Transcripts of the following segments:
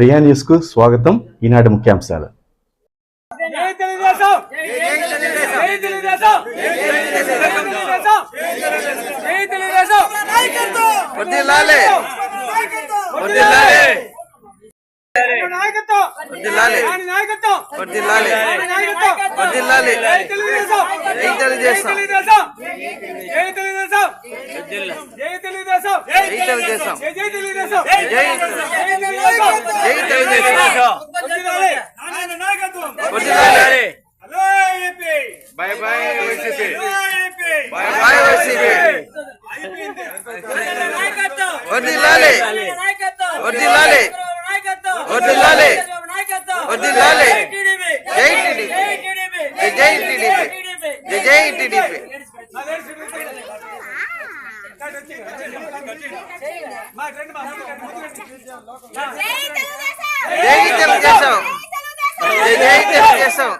ప్రియా న్యూస్కు స్వాగతం. ఈనాటి ముఖ్యాంశాలు. తెలుగుదేశం! జై తెలుగుదేశం! జై తెలుగుదేశం! జై తెలుగుదేశం! జై తెలుగుదేశం! జై జై టీడీపీ! జై టీడీపీ! తెలుగుదేశం జై తెలుగుదేశం జై తెలుగుదేశం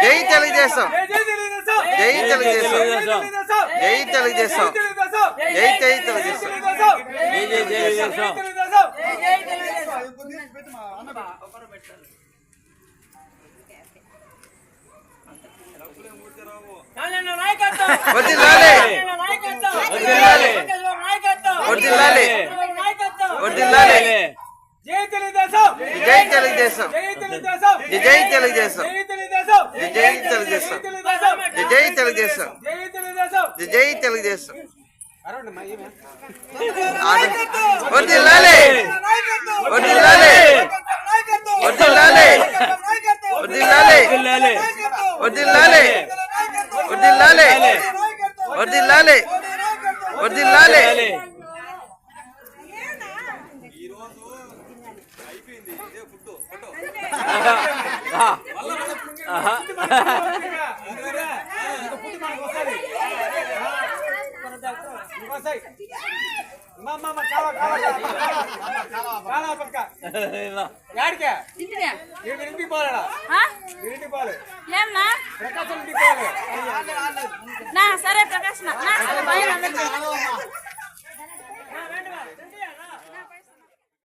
జై జై తెలుగుదేశం జై జై తెలుగుదేశం జై జై తెలుగుదేశం జై జై తెలుగుదేశం జై జై తెలుగుదేశం వర్ధిల్లాలి వర్ధిల్లాలి వర్ధిల్లాలి జై తెలుగుదేశం జై తెలుగుదేశం జై తెలుగుదేశం జై తెలుగుదేశం జై తెలుగుదేశం జై తెలుగుదేశం జై తెలుగుదేశం జై తెలుగుదేశం జై తెలుగుదేశం వర్ధిల్లాలి వర్ధిల్లాలి ఇంటికి పోలేడా ఇంటికి పోలే ఏమ్మా? ప్రకాశం ఇంటికి పోలే నా సరే ప్రకాష్ నా సరే